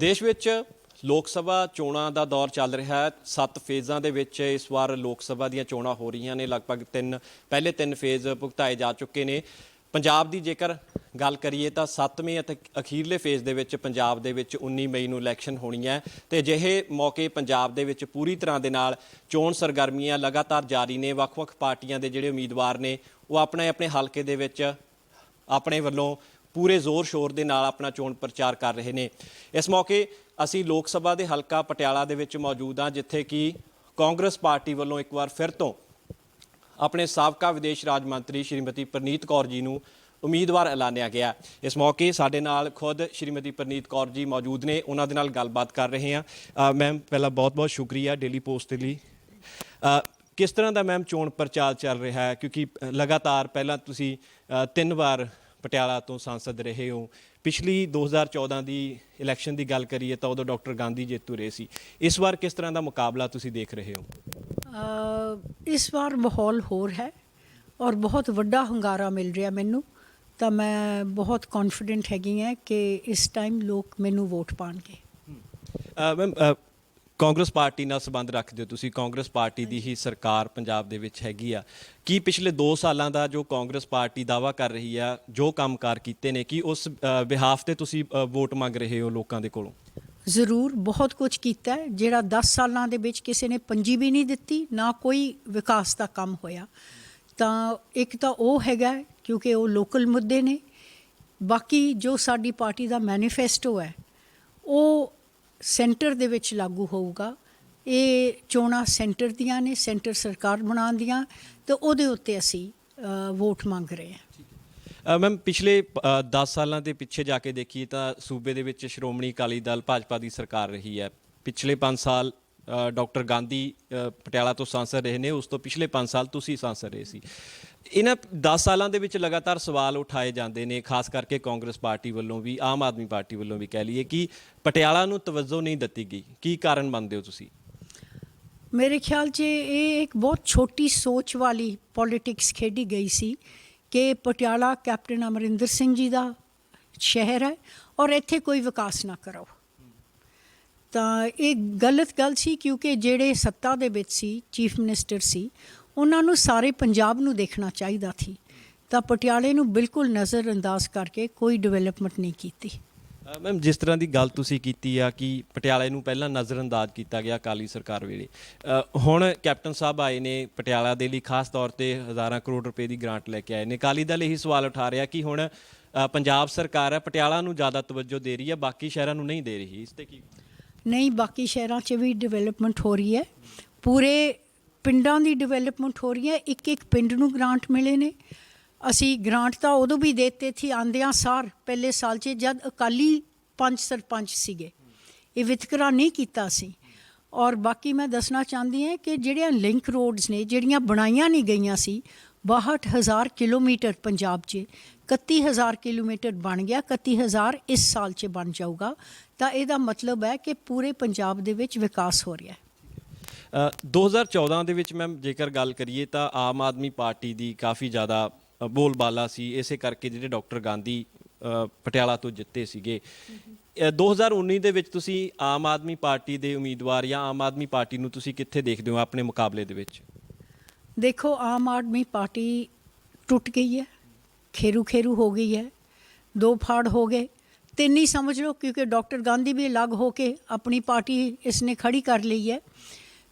ਦੇਸ਼ ਵਿੱਚ ਲੋਕ ਸਭਾ ਚੋਣਾਂ ਦਾ ਦੌਰ ਚੱਲ ਰਿਹਾ ਹੈ। ਸੱਤ ਫੇਜ਼ਾਂ ਦੇ ਵਿੱਚ ਇਸ ਵਾਰ ਲੋਕ ਸਭਾ ਦੀਆਂ ਚੋਣਾਂ ਹੋ ਰਹੀਆਂ ਨੇ। ਲਗਭਗ ਤਿੰਨ, ਪਹਿਲੇ ਤਿੰਨ ਫੇਜ਼ ਭੁਗਤਾਏ ਜਾ ਚੁੱਕੇ ਨੇ। ਪੰਜਾਬ ਦੀ ਜੇਕਰ ਗੱਲ ਕਰੀਏ ਤਾਂ 7ਵੇਂ ਅਤੇ ਅਖੀਰਲੇ ਫੇਜ਼ ਦੇ ਵਿੱਚ ਪੰਜਾਬ ਦੇ ਵਿੱਚ 19 ਮਈ ਨੂੰ ਇਲੈਕਸ਼ਨ ਹੋਣੀ ਹੈ ਤੇ ਅਜਿਹੇ ਮੌਕੇ ਪੰਜਾਬ ਦੇ ਵਿੱਚ ਪੂਰੀ ਤਰ੍ਹਾਂ ਦੇ ਨਾਲ ਚੋਣ ਸਰਗਰਮੀਆਂ ਲਗਾਤਾਰ ਜਾਰੀ ਨੇ। ਵੱਖ-ਵੱਖ ਪਾਰਟੀਆਂ ਦੇ ਜਿਹੜੇ ਉਮੀਦਵਾਰ ਨੇ ਉਹ ਆਪਣੇ ਆਪਣੇ ਹਲਕੇ ਦੇ ਵਿੱਚ ਆਪਣੇ ਵੱਲੋਂ ਪੂਰੇ ਜ਼ੋਰ ਸ਼ੋਰ ਦੇ ਨਾਲ ਆਪਣਾ ਚੋਣ ਪ੍ਰਚਾਰ ਕਰ ਰਹੇ ਨੇ। ਇਸ ਮੌਕੇ ਅਸੀਂ ਲੋਕ ਸਭਾ ਦੇ ਹਲਕਾ ਪਟਿਆਲਾ ਦੇ ਵਿੱਚ ਮੌਜੂਦ ਹਾਂ, ਜਿੱਥੇ ਕਿ ਕਾਂਗਰਸ ਪਾਰਟੀ ਵੱਲੋਂ ਇੱਕ ਵਾਰ ਫਿਰ ਤੋਂ ਆਪਣੇ ਸਾਬਕਾ ਵਿਦੇਸ਼ ਰਾਜ ਮੰਤਰੀ ਸ਼੍ਰੀਮਤੀ ਪ੍ਰਨੀਤ ਕੌਰ ਜੀ ਨੂੰ ਉਮੀਦਵਾਰ ਐਲਾਨਿਆ ਗਿਆ। ਇਸ ਮੌਕੇ ਸਾਡੇ ਨਾਲ ਖੁਦ ਸ਼੍ਰੀਮਤੀ ਪ੍ਰਨੀਤ ਕੌਰ ਜੀ ਮੌਜੂਦ ਨੇ, ਉਹਨਾਂ ਦੇ ਨਾਲ ਗੱਲਬਾਤ ਕਰ ਰਹੇ ਹਾਂ। ਮੈਮ, ਪਹਿਲਾਂ ਬਹੁਤ-ਬਹੁਤ ਸ਼ੁਕਰੀਆ ਡੇਲੀ ਪੋਸਟ ਦੇ ਲਈ। ਕਿਸ ਤਰ੍ਹਾਂ ਦਾ ਮੈਮ ਚੋਣ ਪ੍ਰਚਾਰ ਚੱਲ ਰਿਹਾ ਹੈ? ਕਿਉਂਕਿ ਲਗਾਤਾਰ ਪਹਿਲਾਂ ਤੁਸੀਂ ਤਿੰਨ ਵਾਰ ਪਟਿਆਲਾ ਤੋਂ ਸੰਸਦ ਰਹੇ ਹੋ। ਪਿਛਲੀ 2014 ਦੀ ਇਲੈਕਸ਼ਨ ਦੀ ਗੱਲ ਕਰੀਏ ਤਾਂ ਉਦੋਂ ਡਾਕਟਰ ਗਾਂਧੀ ਜੇਤੂ ਰਹੇ ਸੀ। ਇਸ ਵਾਰ ਕਿਸ ਤਰ੍ਹਾਂ ਦਾ ਮੁਕਾਬਲਾ ਤੁਸੀਂ ਦੇਖ ਰਹੇ ਹੋ? ਇਸ ਵਾਰ ਮਾਹੌਲ ਹੋਰ ਹੈ ਔਰ ਬਹੁਤ ਵੱਡਾ ਹੰਗਾਰਾ ਮਿਲ ਰਿਹਾ ਮੈਨੂੰ। ਤਾਂ ਮੈਂ ਬਹੁਤ ਕੌਨਫੀਡੈਂਟ ਹੈਗੀ ਹਾਂ ਕਿ ਇਸ ਟਾਈਮ ਲੋਕ ਮੈਨੂੰ ਵੋਟ ਪਾਣਗੇ। ਮੈਮ ਕਾਂਗਰਸ ਪਾਰਟੀ ਨਾਲ ਸੰਬੰਧ ਰੱਖਦੇ ਹੋ ਤੁਸੀਂ। ਕਾਂਗਰਸ ਪਾਰਟੀ ਦੀ ਹੀ ਸਰਕਾਰ ਪੰਜਾਬ ਦੇ ਵਿੱਚ ਹੈਗੀ ਆ। ਕੀ ਪਿਛਲੇ 2 ਸਾਲਾਂ ਦਾ ਜੋ ਕਾਂਗਰਸ ਪਾਰਟੀ ਦਾਵਾ ਕਰ ਰਹੀ ਆ, ਜੋ ਕੰਮਕਾਰ ਕੀਤੇ ਨੇ, ਕੀ ਉਸ ਬਿਹਾਫ ਤੇ ਤੁਸੀਂ ਵੋਟ ਮੰਗ ਰਹੇ ਹੋ ਲੋਕਾਂ ਦੇ ਕੋਲੋਂ? ਜ਼ਰੂਰ, ਬਹੁਤ ਕੁਝ ਕੀਤਾ ਹੈ, ਜਿਹੜਾ 10 ਸਾਲਾਂ ਦੇ ਵਿੱਚ ਕਿਸੇ ਨੇ ਪੰਜੀ ਵੀ ਨਹੀਂ ਦਿੱਤੀ, ਨਾ ਕੋਈ ਵਿਕਾਸ ਦਾ ਕੰਮ ਹੋਇਆ। ਤਾਂ ਇੱਕ ਤਾਂ ਉਹ ਹੈਗਾ ਕਿਉਂਕਿ ਉਹ ਲੋਕਲ ਮੁੱਦੇ ਨੇ। ਬਾਕੀ ਜੋ ਸਾਡੀ ਪਾਰਟੀ ਦਾ ਮੈਨੀਫੈਸਟੋ ਹੈ, ਉਹ ਸੈਂਟਰ ਦੇ ਵਿੱਚ ਲਾਗੂ ਹੋਊਗਾ। ਇਹ ਚੋਣਾਂ ਸੈਂਟਰ ਦੀਆਂ ਨੇ, ਸੈਂਟਰ ਸਰਕਾਰ ਬਣਾਉਣ ਦੀਆਂ, ਤੇ ਉਹਦੇ ਉੱਤੇ ਅਸੀਂ ਵੋਟ ਮੰਗ ਰਹੇ ਹਾਂ। ਮੈਮ, ਪਿਛਲੇ 10 ਸਾਲਾਂ ਦੇ ਪਿੱਛੇ ਜਾ ਕੇ ਦੇਖੀਏ ਤਾਂ ਸੂਬੇ ਦੇ ਵਿੱਚ ਸ਼੍ਰੋਮਣੀ ਅਕਾਲੀ ਦਲ ਭਾਜਪਾ ਦੀ ਸਰਕਾਰ ਰਹੀ ਹੈ। ਪਿਛਲੇ 5 ਸਾਲ ਡਾਕਟਰ ਗਾਂਧੀ ਪਟਿਆਲਾ ਤੋਂ ਸਾਂਸਦ ਰਹੇ ਨੇ। ਉਸ ਤੋਂ ਪਿਛਲੇ 5 ਸਾਲ ਤੁਸੀਂ ਸਾਂਸਦ ਰਹੇ ਸੀ। ਇਹਨਾਂ 10 ਸਾਲਾਂ ਦੇ ਵਿੱਚ ਲਗਾਤਾਰ ਸਵਾਲ ਉਠਾਏ ਜਾਂਦੇ ਨੇ, ਖਾਸ ਕਰਕੇ ਕਾਂਗਰਸ ਪਾਰਟੀ ਵੱਲੋਂ ਵੀ, ਆਮ ਆਦਮੀ ਪਾਰਟੀ ਵੱਲੋਂ ਵੀ ਕਹਿ ਲਈਏ ਕਿ ਪਟਿਆਲਾ ਨੂੰ ਤਵੱਜੋ ਨਹੀਂ ਦਿੱਤੀ ਗਈ। ਕੀ ਕਾਰਨ ਮੰਨਦੇ ਹੋ ਤੁਸੀਂ? ਮੇਰੇ ਖਿਆਲ 'ਚ ਇਹ ਇੱਕ ਬਹੁਤ ਛੋਟੀ ਸੋਚ ਵਾਲੀ ਪੋਲਿਟਿਕਸ ਖੇਡੀ ਗਈ ਸੀ ਕਿ ਪਟਿਆਲਾ ਕੈਪਟਨ ਅਮਰਿੰਦਰ ਸਿੰਘ ਜੀ ਦਾ ਸ਼ਹਿਰ ਹੈ ਔਰ ਇੱਥੇ ਕੋਈ ਵਿਕਾਸ ਨਾ ਕਰੋ। ਤਾਂ ਇਹ ਗਲਤ ਗੱਲ ਸੀ ਕਿਉਂਕਿ ਜਿਹੜੇ ਸੱਤਾ ਦੇ ਵਿੱਚ ਸੀ, ਚੀਫ ਮਿਨਿਸਟਰ ਸੀ, ਉਹਨਾਂ ਨੂੰ ਸਾਰੇ ਪੰਜਾਬ ਨੂੰ ਦੇਖਣਾ ਚਾਹੀਦਾ ਸੀ। ਤਾਂ ਪਟਿਆਲੇ ਨੂੰ ਬਿਲਕੁਲ ਨਜ਼ਰ ਅੰਦਾਜ਼ ਕਰਕੇ ਕੋਈ ਡਿਵੈਲਪਮੈਂਟ ਨਹੀਂ ਕੀਤੀ। ਮੈਮ, ਜਿਸ ਤਰ੍ਹਾਂ ਦੀ ਗੱਲ ਤੁਸੀਂ ਕੀਤੀ ਆ ਕਿ ਪਟਿਆਲੇ ਨੂੰ ਪਹਿਲਾਂ ਨਜ਼ਰਅੰਦਾਜ਼ ਕੀਤਾ ਗਿਆ ਅਕਾਲੀ ਸਰਕਾਰ ਵੇਲੇ। ਹੁਣ ਕੈਪਟਨ ਸਾਹਿਬ ਆਏ ਨੇ ਪਟਿਆਲਾ ਦੇ ਲਈ, ਖਾਸ ਤੌਰ ਤੇ ਹਜ਼ਾਰਾਂ ਕਰੋੜ ਰੁਪਏ ਦੀ ਗ੍ਰਾਂਟ ਲੈ ਕੇ ਆਏ ਨੇ। ਅਕਾਲੀ ਦਲ ਇਹੀ ਸਵਾਲ ਉਠਾ ਰਿਹਾ ਕਿ ਹੁਣ ਪੰਜਾਬ ਸਰਕਾਰ ਹੈ, ਪਟਿਆਲਾ ਨੂੰ ਜ਼ਿਆਦਾ ਤਵੱਜੋ ਦੇ ਰਹੀ ਹੈ, ਬਾਕੀ ਸ਼ਹਿਰਾਂ ਨੂੰ ਨਹੀਂ ਦੇ ਰਹੀ। ਇਸ ਤੇ ਕੀ ਨਹੀਂ, ਬਾਕੀ ਸ਼ਹਿਰਾਂ 'ਚ ਵੀ ਡਿਵੈਲਪਮੈਂਟ ਹੋ ਰਹੀ ਹੈ। ਪੂਰੇ ਪਿੰਡਾਂ ਦੀ ਡਿਵੈਲਪਮੈਂਟ ਹੋ ਰਹੀ ਹੈ। ਇੱਕ ਇੱਕ ਪਿੰਡ ਨੂੰ ਗ੍ਰਾਂਟ ਮਿਲੇ ਨੇ। ਅਸੀਂ ਗ੍ਰਾਂਟ ਤਾਂ ਉਦੋਂ ਵੀ ਦੇਤੇ ਸੀ, ਆਂਦਿਆਂ ਸਾਰ, ਪਹਿਲੇ ਸਾਲ 'ਚ, ਜਦ ਅਕਾਲੀ ਪੰਜ ਸਰਪੰਚ ਸੀਗੇ। ਇਹ ਵਿਤਕਰਾ ਨਹੀਂ ਕੀਤਾ ਸੀ। ਔਰ ਬਾਕੀ ਮੈਂ ਦੱਸਣਾ ਚਾਹੁੰਦੀ ਹਾਂ ਕਿ ਜਿਹੜੀਆਂ ਲਿੰਕ ਰੋਡਸ ਨੇ, ਜਿਹੜੀਆਂ ਬਣਾਈਆਂ ਨਹੀਂ ਗਈਆਂ ਸੀ 62000 ਕਿਲੋਮੀਟਰ ਪੰਜਾਬ 'ਚ 31000 ਕਿਲੋਮੀਟਰ ਬਣ ਗਿਆ 31000 ਇਸ ਸਾਲ 'ਚ ਬਣ ਜਾਊਗਾ। ਤਾਂ ਇਹਦਾ ਮਤਲਬ ਹੈ ਕਿ ਪੂਰੇ ਪੰਜਾਬ ਦੇ ਵਿੱਚ ਵਿਕਾਸ ਹੋ ਰਿਹਾ ਹੈ। ਅ, 2014 ਦੇ ਵਿੱਚ ਮੈਮ ਜੇਕਰ ਗੱਲ ਕਰੀਏ ਤਾਂ ਆਮ ਆਦਮੀ ਪਾਰਟੀ ਦੀ ਕਾਫੀ ਜ਼ਿਆਦਾ ਬੋਲਬਾਲਾ ਸੀ। ਇਸੇ ਕਰਕੇ ਜਿਹੜੇ ਡਾਕਟਰ ਗਾਂਧੀ ਪਟਿਆਲਾ ਤੋਂ ਜਿੱਤੇ ਸੀਗੇ। ਅ, 2019 ਦੇ ਵਿੱਚ ਤੁਸੀਂ ਆਮ ਆਦਮੀ ਪਾਰਟੀ ਦੇ ਉਮੀਦਵਾਰ ਜਾਂ ਆਮ ਆਦਮੀ ਪਾਰਟੀ ਨੂੰ ਤੁਸੀਂ ਕਿੱਥੇ ਦੇਖਦੇ ਹੋ ਆਪਣੇ ਮੁਕਾਬਲੇ ਦੇ ਵਿੱਚ? ਦੇਖੋ ਆਮ ਆਦਮੀ ਪਾਰਟੀ ਟੁੱਟ ਗਈ ਹੈ ਖੇਰੂ ਖੇਰੂ ਹੋ ਗਈ ਹੈ ਦੋ ਫਾੜ ਹੋ ਗਏ। ਤਿੰਨ ਹੀ ਸਮਝ ਲਓ ਕਿਉਂਕਿ ਡਾਕਟਰ ਗਾਂਧੀ ਵੀ ਅਲੱਗ ਹੋ ਕੇ ਆਪਣੀ ਪਾਰਟੀ ਇਸਨੇ ਖੜੀ ਕਰ ਲਈ ਹੈ।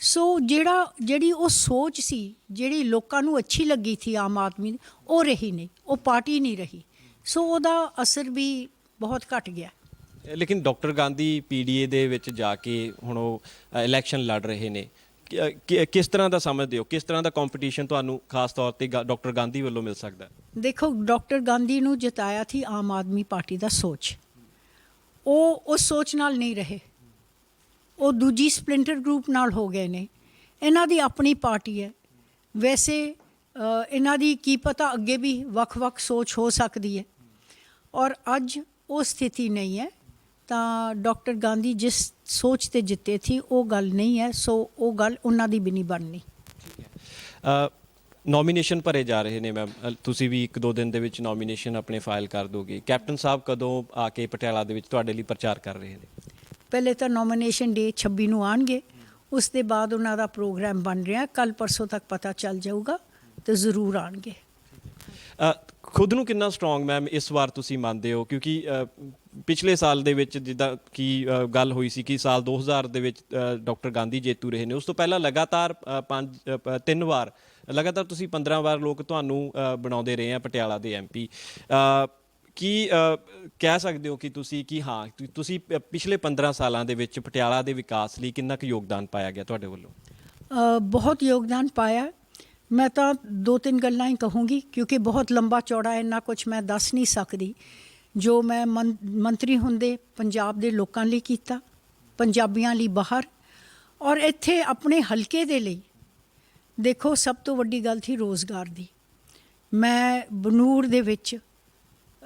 ਸੋ ਜਿਹੜਾ ਜਿਹੜੀ ਉਹ ਸੋਚ ਸੀ ਜਿਹੜੀ ਲੋਕਾਂ ਨੂੰ ਅੱਛੀ ਲੱਗੀ ਸੀ ਆਮ ਆਦਮੀ ਦੀ, ਉਹ ਰਹੀ ਨਹੀਂ ਉਹ ਪਾਰਟੀ ਨਹੀਂ ਰਹੀ। ਸੋ ਉਹਦਾ ਅਸਰ ਵੀ ਬਹੁਤ ਘਟ ਗਿਆ। ਲੇਕਿਨ ਡਾਕਟਰ ਗਾਂਧੀ ਪੀਡੀਏ ਦੇ ਵਿੱਚ ਜਾ ਕੇ ਹੁਣ ਉਹ ਇਲੈਕਸ਼ਨ ਲੜ ਰਹੇ ਨੇ। ਕਿ- ਕਿਸ ਤਰ੍ਹਾਂ ਦਾ ਸਮਝਦੇ ਹੋ? ਕਿਸ ਤਰ੍ਹਾਂ ਦਾ ਕੰਪੀਟੀਸ਼ਨ ਤੁਹਾਨੂੰ ਖਾਸ ਤੌਰ ਤੇ ਗਾ- ਡਾਕਟਰ ਗਾਂਧੀ ਵੱਲੋਂ ਮਿਲ ਸਕਦਾ ਹੈ? ਦੇਖੋ ਡਾਕਟਰ ਗਾਂਧੀ ਨੂੰ ਜਿਤਾਇਆ ਸੀ ਆਮ ਆਦਮੀ ਪਾਰਟੀ ਦਾ ਸੋਚ। ਉਹ ਉਸ ਸੋਚ ਨਾਲ ਨਹੀਂ ਰਹੇ। ਉਹ ਦੂਜੀ ਸਪਲਿੰਟਰ ਗਰੁੱਪ ਨਾਲ ਹੋ ਗਏ ਨੇ। ਇਹਨਾਂ ਦੀ ਆਪਣੀ ਪਾਰਟੀ ਹੈ। ਵੈਸੇ ਅ, ਇਹਨਾਂ ਦੀ ਕੀ ਪਤਾ ਅੱਗੇ ਵੀ ਵੱਖ-ਵੱਖ ਸੋਚ ਹੋ ਸਕਦੀ ਹੈ। ਔਰ ਅੱਜ ਉਹ ਸਥਿਤੀ ਨਹੀਂ ਹੈ। ਤਾਂ ਡਾਕਟਰ ਗਾਂਧੀ ਜਿਸ ਸੋਚ ਤੇ ਜਿੱਤੇ ਸੀ ਉਹ ਗੱਲ ਨਹੀਂ ਹੈ ਸੋ ਉਹ ਗੱਲ ਉਹਨਾਂ ਦੀ ਵੀ ਨਹੀਂ ਬਣਨੀ। ਨੋਮੀਨੇਸ਼ਨ ਭਰੇ ਜਾ ਰਹੇ ਨੇ ਮੈਮ ਤੁਸੀਂ ਵੀ ਇੱਕ ਦੋ ਦਿਨ ਦੇ ਵਿੱਚ ਨੋਮੀਨੇਸ਼ਨ ਆਪਣੇ ਫਾਈਲ ਕਰ ਦੋਗੇ। ਕੈਪਟਨ ਸਾਹਿਬ ਕਦੋਂ ਆ ਕੇ ਪਟਿਆਲਾ ਦੇ ਵਿੱਚ ਤੁਹਾਡੇ ਲਈ ਪ੍ਰਚਾਰ ਕਰ ਰਹੇ ਨੇ? ਪਹਿਲੇ ਤਾਂ ਨੋਮੀਨੇਸ਼ਨ ਡੇ 26 ਨੂੰ ਆਣਗੇ। ਉਸ ਦੇ ਬਾਅਦ ਉਹਨਾਂ ਦਾ ਪ੍ਰੋਗਰਾਮ ਬਣ ਰਿਹਾ। ਕੱਲ ਪਰਸੋਂ ਤੱਕ ਪਤਾ ਚੱਲ ਜਾਊਗਾ ਤੇ ਜ਼ਰੂਰ ਆਣਗੇ। ਖੁਦ ਨੂੰ ਕਿੰਨਾ ਸਟਰੋਂਗ ਮੈਮ ਇਸ ਵਾਰ ਤੁਸੀਂ ਮੰਨਦੇ ਹੋ? ਕਿਉਂਕਿ ਪਿਛਲੇ ਸਾਲ ਦੇ ਵਿੱਚ ਜਿੱਦਾਂ ਕਿ ਗੱਲ ਹੋਈ ਸੀ ਕਿ ਸਾਲ 2000 ਦੇ ਵਿੱਚ ਡਾਕਟਰ ਗਾਂਧੀ ਜੇਤੂ ਰਹੇ ਨੇ। ਉਸ ਤੋਂ ਪਹਿਲਾਂ ਲਗਾਤਾਰ ਪੰਜ ਤਿੰਨ ਵਾਰ, ਲਗਾਤਾਰ ਤੁਸੀਂ 15 ਵਾਰ ਲੋਕ ਤੁਹਾਨੂੰ ਬਣਾਉਂਦੇ ਰਹੇ ਆ ਪਟਿਆਲਾ ਦੇ ਐਮਪੀ ਕੀ ਕਹਿ ਸਕਦੇ ਹੋ ਕਿ ਤੁਸੀਂ ਕਿ ਹਾਂ ਤੁਸੀਂ ਪ- ਪਿਛਲੇ 15 ਸਾਲਾਂ ਦੇ ਵਿੱਚ ਪਟਿਆਲਾ ਦੇ ਵਿਕਾਸ ਲਈ ਕਿੰਨਾ ਕੁ ਯੋਗਦਾਨ ਪਾਇਆ ਗਿਆ ਤੁਹਾਡੇ ਵੱਲੋਂ? ਬਹੁਤ ਯੋਗਦਾਨ ਪਾਇਆ। ਮੈਂ ਤਾਂ ਦੋ ਤਿੰਨ ਗੱਲਾਂ ਹੀ ਕਹੂੰਗੀ ਕਿਉਂਕਿ ਬਹੁਤ ਲੰਬਾ ਚੌੜਾ ਇੰਨਾ ਕੁਝ ਮੈਂ ਦੱਸ ਨਹੀਂ ਸਕਦੀ। ਜੋ ਮੈਂ ਮੰ- ਮੰਤਰੀ ਹੁੰਦੇ ਪੰਜਾਬ ਦੇ ਲੋਕਾਂ ਲਈ ਕੀਤਾ, ਪੰਜਾਬੀਆਂ ਲਈ ਬਾਹਰ ਔਰ ਇੱਥੇ ਆਪਣੇ ਹਲਕੇ ਦੇ ਲਈ। ਦੇਖੋ, ਸਭ ਤੋਂ ਵੱਡੀ ਗੱਲ ਸੀ ਰੋਜ਼ਗਾਰ ਦੀ। ਮੈਂ ਬਨੂਰ ਦੇ ਵਿੱਚ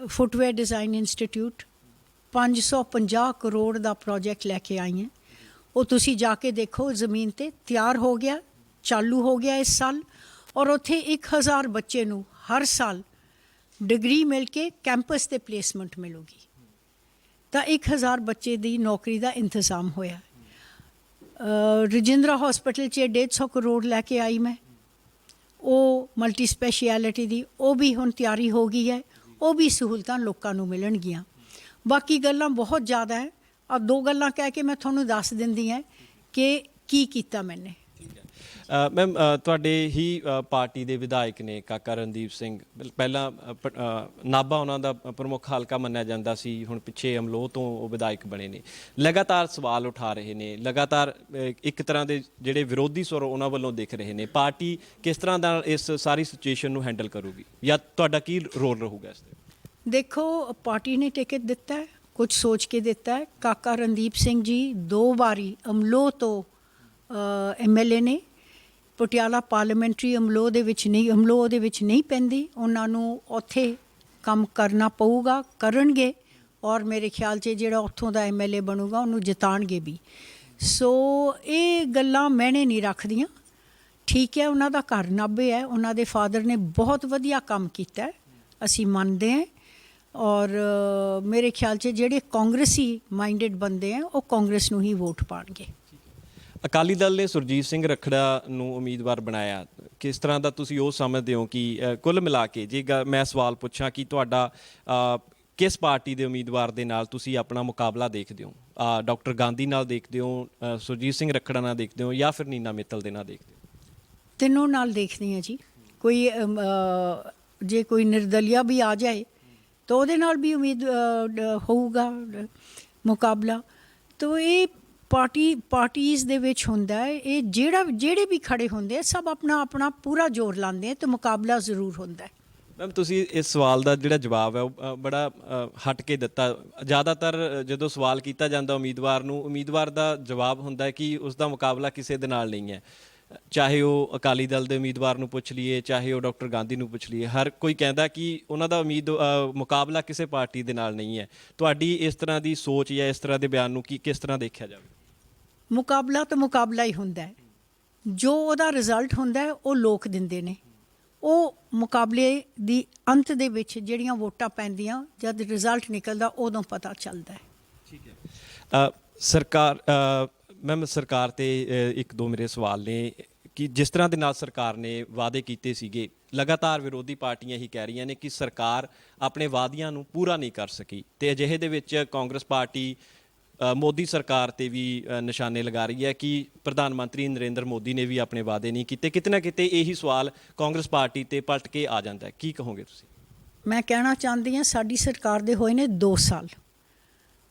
ਫੁੱਟਵੇਅਰ ਡਿਜ਼ਾਈਨ ਇੰਸਟੀਚਿਊਟ 550 ਕਰੋੜ ਦਾ ਪ੍ਰੋਜੈਕਟ ਲੈ ਕੇ ਆਈ ਹਾਂ। ਉਹ ਤੁਸੀਂ ਜਾ ਕੇ ਦੇਖੋ, ਜ਼ਮੀਨ ਤੇ ਤਿਆਰ ਹੋ ਗਿਆ, ਚਾਲੂ ਹੋ ਗਿਆ ਇਸ ਸਾਲ ਔਰ ਉੱਥੇ 1000 ਬੱਚੇ ਨੂੰ ਹਰ ਸਾਲ ਡਿਗਰੀ ਮਿਲ ਕੇ ਕੈਂਪਸ ਤੇ ਪਲੇਸਮੈਂਟ ਮਿਲੂਗੀ। ਤਾਂ 1000 ਬੱਚੇ ਦੀ ਨੌਕਰੀ ਦਾ ਇੰਤਜ਼ਾਮ ਹੋਇਆ। ਰਜਿੰਦਰਾ ਹਸਪੀਟਲ 'ਚ 150 ਕਰੋੜ ਲੈ ਕੇ ਆਈ ਮੈਂ। ਉਹ ਮਲਟੀ ਸਪੈਸ਼ਲਿਟੀ ਦੀ ਉਹ ਵੀ ਹੁਣ ਤਿਆਰੀ ਹੋ ਗਈ ਹੈ। ਉਹ ਵੀ ਸਹੂਲਤਾਂ ਲੋਕਾਂ ਨੂੰ ਮਿਲਣਗੀਆਂ। ਬਾਕੀ ਗੱਲਾਂ ਬਹੁਤ ਜ਼ਿਆਦਾ ਹੈ। ਆ ਦੋ ਗੱਲਾਂ ਕਹਿ ਕੇ ਮੈਂ ਤੁਹਾਨੂੰ ਦੱਸ ਦਿੰਦੀ ਹਾਂ ਕਿ ਕੀ ਕੀਤਾ ਮੈਨੇ। ਮੈਮ ਤੁਹਾਡੇ ਹੀ ਪਾਰਟੀ ਦੇ ਵਿਧਾਇਕ ਨੇ ਕਾਕਾ ਰਣਦੀਪ ਸਿੰਘ। ਪਹਿਲਾਂ ਅ, ਨਾਭਾ ਉਹਨਾਂ ਦਾ ਪ੍ਰਮੁੱਖ ਹਲਕਾ ਮੰਨਿਆ ਜਾਂਦਾ ਸੀ ਹੁਣ ਪਿੱਛੇ ਅਮਲੋਹ ਤੋਂ ਉਹ ਵਿਧਾਇਕ ਬਣੇ ਨੇ। ਲਗਾਤਾਰ ਸਵਾਲ ਉਠਾ ਰਹੇ ਨੇ ਲਗਾਤਾਰ ਇੱਕ ਤਰ੍ਹਾਂ ਦੇ ਜਿਹੜੇ ਵਿਰੋਧੀ ਸੁਰ ਉਹਨਾਂ ਵੱਲੋਂ ਦਿਖ ਰਹੇ ਨੇ। ਪਾਰਟੀ ਕਿਸ ਤਰ੍ਹਾਂ ਦਾ ਇਸ ਸਾਰੀ ਸਿਚੁਏਸ਼ਨ ਨੂੰ ਹੈਂਡਲ ਕਰੂਗੀ? ਜਾਂ ਤੁਹਾਡਾ ਕੀ ਰੋਲ ਰਹੂਗਾ ਇਸ 'ਤੇ? ਦੇਖੋ ਪਾਰਟੀ ਨੇ ਟਿਕਟ ਦਿੱਤਾ ਹੈ ਕੁਝ ਸੋਚ ਕੇ ਦਿੱਤਾ ਹੈ। ਕਾਕਾ ਰਣਦੀਪ ਸਿੰਘ ਜੀ ਦੋ ਵਾਰੀ ਅਮਲੋਹ ਤੋਂ ਐਮਐਲਏ ਨੇ ਪਟਿਆਲਾ ਪਾਰਲੀਮੈਂਟਰੀ ਅਮਲੋਹ ਦੇ ਵਿੱਚ ਨਹੀਂ ਅਮਲੋਹ ਦੇ ਵਿੱਚ ਨਹੀਂ ਪੈਂਦੀ। ਉਹਨਾਂ ਨੂੰ ਉੱਥੇ ਕੰਮ ਕਰਨਾ ਪਊਗਾ, ਕਰਨਗੇ ਔਰ ਮੇਰੇ ਖਿਆਲ 'ਚ ਜਿਹੜਾ ਉੱਥੋਂ ਦਾ ਐਮਐਲਏ ਬਣੂਗਾ, ਉਹਨੂੰ ਜਿਤਾਣਗੇ ਵੀ। ਸੋ ਇਹ ਗੱਲਾਂ ਮੈਨੇ ਨਹੀਂ ਰੱਖਦੀਆਂ। ਠੀਕ ਹੈ, ਉਹਨਾਂ ਦਾ ਘਰ ਨਾਭੇ ਹੈ, ਉਹਨਾਂ ਦੇ ਫਾਦਰ ਨੇ ਬਹੁਤ ਵਧੀਆ ਕੰਮ ਕੀਤਾ ਅਸੀਂ ਮੰਨਦੇ ਹਾਂ। ਔਰ ਮੇਰੇ ਖਿਆਲ 'ਚ ਜਿਹੜੇ ਕਾਂਗਰਸੀ ਮਾਈਂਡਡ ਬੰਦੇ ਆ ਉਹ ਕਾਂਗਰਸ ਨੂੰ ਹੀ ਵੋਟ ਪਾਣਗੇ। ਅਕਾਲੀ ਦਲ ਨੇ ਸੁਰਜੀਤ ਸਿੰਘ ਰਖੜਾ ਨੂੰ ਉਮੀਦਵਾਰ ਬਣਾਇਆ। ਕਿਸ ਤਰ੍ਹਾਂ ਦਾ ਤੁਸੀਂ ਉਹ ਸਮਝਦੇ ਹੋ ਕਿ ਕੁੱਲ ਮਿਲਾ ਕੇ ਜੇ ਗ- ਮੈਂ ਸਵਾਲ ਪੁੱਛਾਂ ਕਿ ਤੁਹਾਡਾ ਕਿਸ ਪਾਰਟੀ ਦੇ ਉਮੀਦਵਾਰ ਦੇ ਨਾਲ ਤੁਸੀਂ ਆਪਣਾ ਮੁਕਾਬਲਾ ਦੇਖਦੇ ਹੋ? ਡਾਕਟਰ ਗਾਂਧੀ ਨਾਲ ਦੇਖਦੇ ਹੋ ਸੁਰਜੀਤ ਸਿੰਘ ਰਖੜਾ ਨਾਲ ਦੇਖਦੇ ਹੋ ਜਾਂ ਫਿਰ ਨੀਨਾ ਮਿੱਤਲ ਦੇ ਨਾਲ ਦੇਖਦੇ ਹੋ? ਤਿੰਨੋਂ ਨਾਲ ਦੇਖਦੀ ਹਾਂ ਜੀ। ਕੋਈ ਜੇ ਕੋਈ ਨਿਰਦਲੀਆ ਵੀ ਆ ਜਾਏ, ਤਾਂ ਉਹਦੇ ਨਾਲ ਵੀ ਉਮੀਦ ਹੋਊਗਾ ਮੁਕਾਬਲਾ। ਤਾਂ ਇਹ ਪਾਰਟੀ ਪਾਰਟੀਆਂ ਦੇ ਵਿੱਚ ਹੁੰਦਾ ਹੈ, ਇਹ ਜਿਹੜਾ, ਜਿਹੜੇ ਵੀ ਖੜੇ ਹੁੰਦੇ ਆ, ਸਭ ਆਪਣਾ ਆਪਣਾ ਪੂਰਾ ਜ਼ੋਰ ਲਾਉਂਦੇ ਆ ਤੇ ਮੁਕਾਬਲਾ ਜ਼ਰੂਰ ਹੁੰਦਾ ਹੈ। ਮੈਮ, ਤੁਸੀਂ ਇਸ ਸਵਾਲ ਦਾ ਜਿਹੜਾ ਜਵਾਬ ਹੈ, ਉਹ ਬੜਾ ਹਟ ਕੇ ਦਿੱਤਾ। ਜ਼ਿਆਦਾਤਰ ਜਦੋਂ ਸਵਾਲ ਕੀਤਾ ਜਾਂਦਾ ਉਮੀਦਵਾਰ ਨੂੰ, ਉਮੀਦਵਾਰ ਦਾ ਜਵਾਬ ਹੁੰਦਾ ਹੈ ਕਿ ਉਸ ਦਾ ਮੁਕਾਬਲਾ ਕਿਸੇ ਦੇ ਨਾਲ ਨਹੀਂ ਹੈ। ਚਾਹੇ ਉਹ ਅਕਾਲੀ ਦਲ ਦੇ ਉਮੀਦਵਾਰ ਨੂੰ ਪੁੱਛ ਲਈਏ, ਚਾਹੇ ਉਹ ਡਾਕਟਰ ਗਾਂਧੀ ਨੂੰ ਪੁੱਛ ਲਈਏ, ਹਰ ਕੋਈ ਕਹਿੰਦਾ ਕਿ ਉਹਨਾਂ ਦਾ ਉਮੀਦ ਮੁਕਾਬਲਾ ਕਿਸੇ ਪਾਰਟੀ ਦੇ ਨਾਲ ਨਹੀਂ ਹੈ। ਤੁਹਾਡੀ ਇਸ ਤਰ੍ਹਾਂ ਦੀ ਸੋਚ ਜਾਂ ਇਸ ਤਰ੍ਹਾਂ ਦੇ ਬਿਆਨ ਨੂੰ ਕੀ, ਕਿਸ ਤਰ੍ਹਾਂ ਦੇਖਿਆ ਜਾਵੇ? ਮੁਕਾਬਲਾ ਤਾਂ ਮੁਕਾਬਲਾ ਹੀ ਹੁੰਦਾ ਹੈ। ਜੋ ਉਹਦਾ ਰਿਜ਼ਲਟ ਹੁੰਦਾ ਹੈ, ਉਹ ਲੋਕ ਦਿੰਦੇ ਨੇ। ਉਹ ਮੁਕਾਬਲੇ ਦੀ ਅੰਤ ਦੇ ਵਿੱਚ ਜਿਹੜੀਆਂ ਵੋਟਾਂ ਪੈਂਦੀਆਂ, ਜਦ ਰਿਜ਼ਲਟ ਨਿਕਲਦਾ, ਉਦੋਂ ਪਤਾ ਚੱਲਦਾ ਹੈ। ਠੀਕ ਹੈ। ਸਰਕਾਰ ਮੈਮ, ਸਰਕਾਰ ਤੇ ਇੱਕ ਦੋ ਮੇਰੇ ਸਵਾਲ ਨੇ ਕਿ ਜਿਸ ਤਰ੍ਹਾਂ ਦੇ ਨਾਲ ਸਰਕਾਰ ਨੇ ਵਾਅਦੇ ਕੀਤੇ ਸੀਗੇ, ਲਗਾਤਾਰ ਵਿਰੋਧੀ ਪਾਰਟੀਆਂ ਹੀ ਕਹਿ ਰਹੀਆਂ ਨੇ ਕਿ ਸਰਕਾਰ ਆਪਣੇ ਵਾਅਦਿਆਂ ਨੂੰ ਪੂਰਾ ਨਹੀਂ ਕਰ ਸਕੀ। ਤੇ ਅਜਿਹੇ ਦੇ ਵਿੱਚ ਕਾਂਗਰਸ ਪਾਰਟੀ ਮੋਦੀ ਸਰਕਾਰ ਤੇ ਵੀ ਨਿਸ਼ਾਨੇ ਲਗਾ ਰਹੀ ਹੈ ਕਿ ਪ੍ਰਧਾਨ ਮੰਤਰੀ ਨਰਿੰਦਰ ਮੋਦੀ ਨੇ ਵੀ ਆਪਣੇ ਵਾਅਦੇ ਨਹੀਂ ਕੀਤੇ। ਕਿਤੇ ਨਾ ਕਿਤੇ ਇਹੀ ਸਵਾਲ ਕਾਂਗਰਸ ਪਾਰਟੀ ਤੇ ਪਲਟ ਕੇ ਆ ਜਾਂਦਾ ਹੈ। ਕੀ ਕਹੋਗੇ ਤੁਸੀਂ? ਮੈਂ ਕਹਿਣਾ ਚਾਹੁੰਦੀ ਹਾਂ, ਸਾਡੀ ਸਰਕਾਰ ਦੇ ਹੋਏ ਨੇ 2 ਸਾਲ।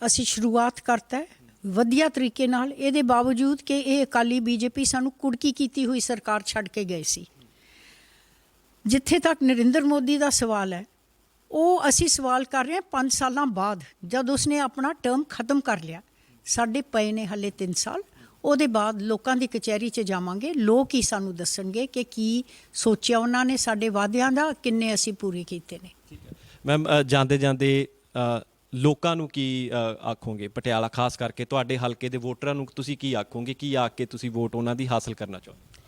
ਅਸੀਂ ਸ਼ੁਰੂਆਤ ਕਰਤਾ ਹੈ, ਵਧੀਆ ਤਰੀਕੇ ਨਾਲ। ਇਹਦੇ ਬਾਵਜੂਦ ਕਿ ਇਹ ਅਕਾਲੀ ਬੀਜੇਪੀ ਸਾਨੂੰ ਕੁੜਕੀ ਕੀਤੀ ਹੋਈ ਸਰਕਾਰ ਛੱਡ ਕੇ ਗਏ ਸੀ। ਜਿੱਥੇ ਤੱਕ ਨਰਿੰਦਰ ਮੋਦੀ ਦਾ ਸਵਾਲ ਹੈ ਉਹ ਅਸੀਂ ਸਵਾਲ ਕਰ ਰਹੇ ਹਾਂ 5 ਸਾਲਾਂ ਬਾਅਦ ਜਦ ਉਸਨੇ ਆਪਣਾ ਟਰਮ ਖਤਮ ਕਰ ਲਿਆ। ਸਾਡੇ ਪਏ ਨੇ ਹੱਲੇ 3 ਸਾਲ। ਉਹਦੇ ਬਾਅਦ ਲੋਕਾਂ ਦੀ ਕਚਹਿਰੀ 'ਚ ਜਾਵਾਂਗੇ। ਲੋਕ ਹੀ ਸਾਨੂੰ ਦੱਸਣਗੇ ਕਿ ਕੀ ਸੋਚਿਆ ਉਹਨਾਂ ਨੇ ਸਾਡੇ ਵਾਅਦਿਆਂ ਦਾ ਕਿੰਨੇ ਅਸੀਂ ਪੂਰੇ ਕੀਤੇ ਨੇ। ਮੈਮ ਜਾਂਦੇ ਜਾਂਦੇ ਲੋਕਾਂ ਨੂੰ ਕੀ ਆਖੋਗੇ? ਪਟਿਆਲਾ ਖਾਸ ਕਰਕੇ ਤੁਹਾਡੇ ਹਲਕੇ ਦੇ ਵੋਟਰਾਂ ਨੂੰ ਤੁਸੀਂ ਕੀ ਆਖੋਗੇ? ਕੀ ਆਖ ਕੇ ਤੁਸੀਂ ਵੋਟ ਉਹਨਾਂ ਦੀ ਹਾਸਲ ਕਰਨਾ ਚਾਹੁੰਦੇ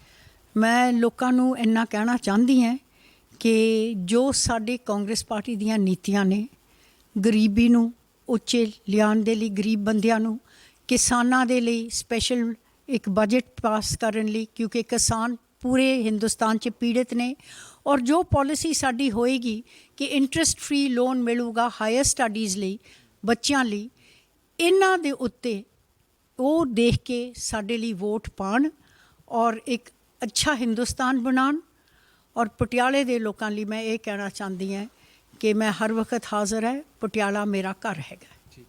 ਮੈਂ ਲੋਕਾਂ ਨੂੰ ਇੰਨਾ ਕਹਿਣਾ ਚਾਹੁੰਦੀ ਹਾਂ ਕਿ ਜੋ ਸਾਡੇ ਕਾਂਗਰਸ ਪਾਰਟੀ ਦੀਆਂ ਨੀਤੀਆਂ ਨੇ ਗਰੀਬੀ ਨੂੰ ਉੱਚੇ ਲਿਆਉਣ ਦੇ ਲਈ, ਗਰੀਬ ਬੰਦਿਆਂ ਨੂੰ ਕਿਸਾਨਾਂ ਦੇ ਲਈ ਸਪੈਸ਼ਲ ਇੱਕ ਬਜਟ ਪਾਸ ਕਰਨ ਲਈ, ਕਿਉਂਕਿ ਕਿਸਾਨ ਪੂਰੇ ਹਿੰਦੁਸਤਾਨ 'ਚ ਪੀੜਤ ਨੇ ਔਰ ਜੋ ਪਾਲਿਸੀ ਸਾਡੀ ਹੋਏਗੀ ਕਿ ਇੰਟਰਸਟ ਫ੍ਰੀ ਲੋਨ ਮਿਲੂਗਾ ਹਾਇਰ ਸਟੱਡੀਜ਼ ਲਈ, ਬੱਚਿਆਂ ਲਈ, ਇਹਨਾਂ ਦੇ ਉੱਤੇ ਉਹ ਦੇਖ ਕੇ ਸਾਡੇ ਲਈ ਵੋਟ ਪਾਣ ਔਰ ਇੱਕ ਅੱਛਾ ਹਿੰਦੁਸਤਾਨ ਬਣਾਉਣ। ਔਰ ਪਟਿਆਲੇ ਦੇ ਲੋਕਾਂ ਲਈ ਮੈਂ ਇਹ ਕਹਿਣਾ ਚਾਹੁੰਦੀ ਹਾਂ ਕਿ ਮੈਂ ਹਰ ਵਕਤ ਹਾਜ਼ਰ ਹੈ ਪਟਿਆਲਾ ਮੇਰਾ ਘਰ ਹੈਗਾ।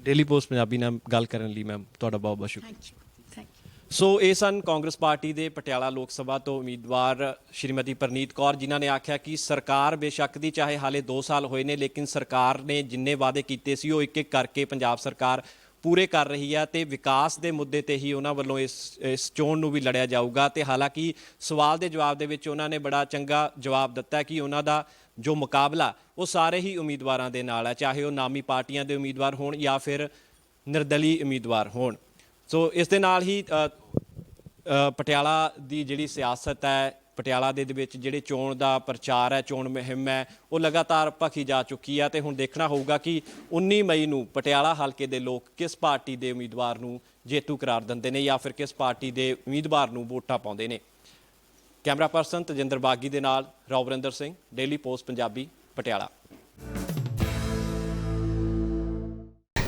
ਡੇਲੀ ਪੋਸਟ ਪੰਜਾਬੀ ਨਾਲ ਗੱਲ ਕਰਨ ਲਈ ਮੈਮ ਤੁਹਾਡਾ ਬਹੁਤ ਬਹੁਤ ਸ਼ੁਕਰੀਆ। Thank you thank you so ਇਹ ਸਨ ਕਾਂਗਰਸ ਪਾਰਟੀ ਦੇ ਪਟਿਆਲਾ ਲੋਕ ਸਭਾ ਤੋਂ ਉਮੀਦਵਾਰ ਸ਼੍ਰੀਮਤੀ ਪ੍ਰਨੀਤ ਕੌਰ ਜਿਨ੍ਹਾਂ ਨੇ ਆਖਿਆ ਕਿ ਸਰਕਾਰ ਬੇਸ਼ੱਕ ਦੀ ਚਾਹੇ ਹਾਲੇ 2 ਸਾਲ ਹੋਏ ਨੇ ਲੇਕਿਨ ਸਰਕਾਰ ਨੇ ਜਿੰਨੇ ਵਾਅਦੇ ਕੀਤੇ ਸੀ ਉਹ ਇੱਕ ਇੱਕ ਕਰਕੇ ਪੰਜਾਬ ਸਰਕਾਰ ਪੂਰੇ ਕਰ ਰਹੀ ਹੈ ਤੇ ਵਿਕਾਸ ਦੇ ਮੁੱਦੇ ਤੇ ਹੀ ਉਹਨਾਂ ਵੱਲੋਂ ਇਸ ਇਸ ਚੋਣ ਨੂੰ ਵੀ ਲੜਿਆ ਜਾਊਗਾ ਤੇ ਹਾਲਾਂਕਿ ਸਵਾਲ ਦੇ ਜਵਾਬ ਦੇ ਵਿੱਚ ਉਹਨਾਂ ਨੇ ਬੜਾ ਚੰਗਾ ਜਵਾਬ ਦਿੱਤਾ ਕਿ ਉਹਨਾਂ ਦਾ ਜੋ ਮੁਕਾਬਲਾ, ਉਹ ਸਾਰੇ ਹੀ ਉਮੀਦਵਾਰਾਂ ਦੇ ਨਾਲ ਹੈ ਚਾਹੇ ਉਹ ਨਾਮੀ ਪਾਰਟੀਆਂ ਦੇ ਉਮੀਦਵਾਰ ਹੋਣ ਜਾਂ ਫਿਰ ਨਿਰਦਲੀ ਉਮੀਦਵਾਰ ਹੋਣ। ਸੋ ਇਸ ਦੇ ਨਾਲ ਹੀ ਪਟਿਆਲਾ ਦੀ ਜਿਹੜੀ ਸਿਆਸਤ ਹੈ ਪਟਿਆਲਾ ਦੇ ਦੇ ਵਿੱਚ ਜਿਹੜੇ ਚੋਣ ਦਾ ਪ੍ਰਚਾਰ ਹੈ, ਚੋਣ ਮੁਹਿੰਮ ਹੈ, ਉਹ ਲਗਾਤਾਰ ਭਖੀ ਜਾ ਚੁੱਕੀ ਹੈ ਤੇ ਹੁਣ ਦੇਖਣਾ ਹੋਊਗਾ ਕਿ 19 ਮਈ ਨੂੰ ਪਟਿਆਲਾ ਹਲਕੇ ਦੇ ਲੋਕ ਕਿਸ ਪਾਰਟੀ ਦੇ ਉਮੀਦਵਾਰ ਨੂੰ ਜੇਤੂ ਕਰਾਰ ਦਿੰਦੇ ਨੇ ਜਾਂ ਫਿਰ ਕਿਸ ਪਾਰਟੀ ਦੇ ਉਮੀਦਵਾਰ ਨੂੰ ਵੋਟਾਂ ਪਾਉਂਦੇ ਨੇ। ਕੈਮਰਾ ਪਰਸਨ ਤਜਿੰਦਰ ਬਾਗੀ ਦੇ ਨਾਲ ਰੌਵਰਿੰਦਰ ਸਿੰਘ, ਡੇਲੀ ਪੋਸਟ ਪੰਜਾਬੀ, ਪਟਿਆਲਾ।